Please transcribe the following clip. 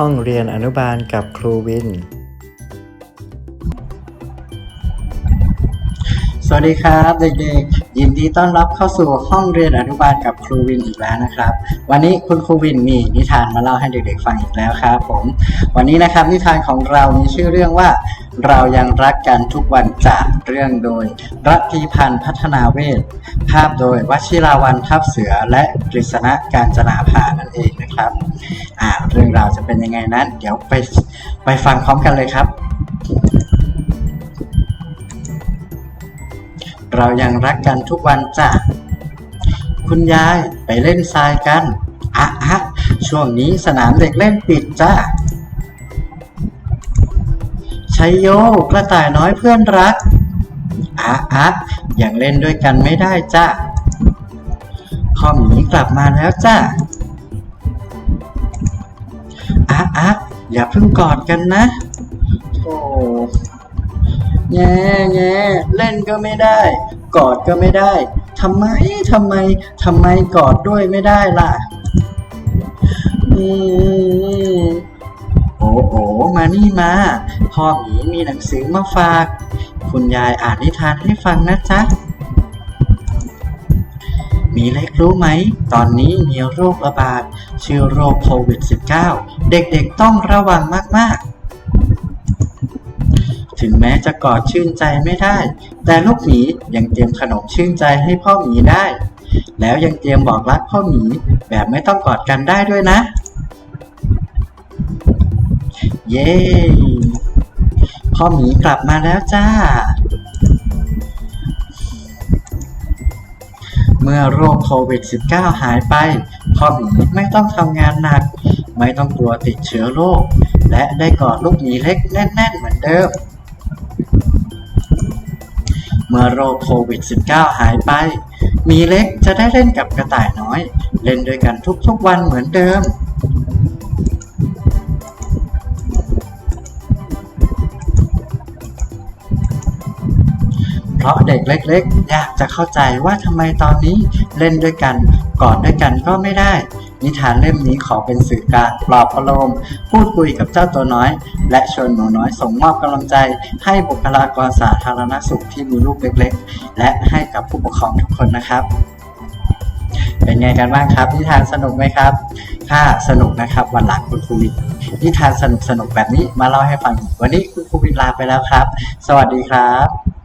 ห้องเรียนอนุบาลกับครูวิน สวัสดีครับเด็กๆ ยินดีต้อนรับเข้าสู่ห้องเรียนอนุบาลกับครูวินอีกแล้วนะครับ วันนี้คุณครูวินมีนิทานมาเล่าให้เด็กๆฟังอีกแล้วครับผม วันนี้นะครับนิทานของเรามีชื่อเรื่องว่า เรายังรักกันทุกวันจากเรื่องโดยรัตีพันธ์พัฒนาเวทภาพโดยวชิราวันทับเสือและกฤษณะการจนาภานั่นเองนะครับ อ่าเรื่องราวจะเป็นยังไงนั้น เดี๋ยวไปไปฟังพร้อมกันเลยครับ เรายังรักกันทุกวันจ้ะ คุณยายไปเล่นทรายกันอะอะช่วงนี้สนามเด็กเล่นปิดจ้าชัยโยกระต่ายน้อยเพื่อนรักอะอะยังเล่นด้วยกันไม่ได้จ้าพ่อหมีกลับมาแล้วจ้าอะอะอย่าเพิ่งกอดกันนะโอ้ แง่แง่เล่นก็ไม่ได้ กอดก็ไม่ได้ทำไมทำไมทำไมกอดด้วยไม่ได้ล่ะอืมโอ้โอมานี่มา พ่อหมีมีหนังสือมาฝาก คุณยายอ่านนิทานให้ฟังนะจ๊ะมีเล็กรู้ไหม ตอนนี้มีโรคระบาดชื่อโรคโควิด -19 เด็กๆต้องระวังมากๆ ถึงแม้จะกอดชื่นใจไม่ได้ แต่ลูกหมียังเตรียมขนมชื่นใจให้พ่อหมีได้ แล้วยังเตรียมบอกรักพ่อหมีแบบไม่ต้องกอดกันได้ด้วยนะ เย้ พ่อหมีกลับมาแล้วจ้า เมื่อโรคโควิด -19 หายไป พ่อหมีไม่ต้องทำงานหนัก ไม่ต้องกลัวติดเชื้อโรคและได้กอดลูกหมีเล็กแน่น ๆ เหมือนเดิม มื่อโรคโควิด -19 หายไป มีเล็กจะได้เล่นกับกระต่ายน้อย เล่นด้วยกันทุกๆวันเหมือนเดิมเพราะเด็กเล็กๆ อยากจะเข้าใจว่าทำไมตอนนี้เล่นด้วยกันกอดด้วยกันก็ไม่ได้ นิทานเล่มนี้ขอเป็นสื่อกลางปลอบประโลม พูดคุยกับเจ้าตัวน้อย และชวนหนูน้อยส่งมอบกำลังใจ ให้บุคลากรสาธารณสุขที่มีลูกเล็กๆ และให้กับผู้ปกครองทุกคนนะครับ เป็นไงกันบ้างครับนิทานสนุกไหมครับถ้าสนุกนะครับวันหลังคุณครูวินนิทานสนุกๆแบบนี้มาเล่าให้ฟังวันนี้คุณครูวินลาไปแล้วครับ สวัสดีครับ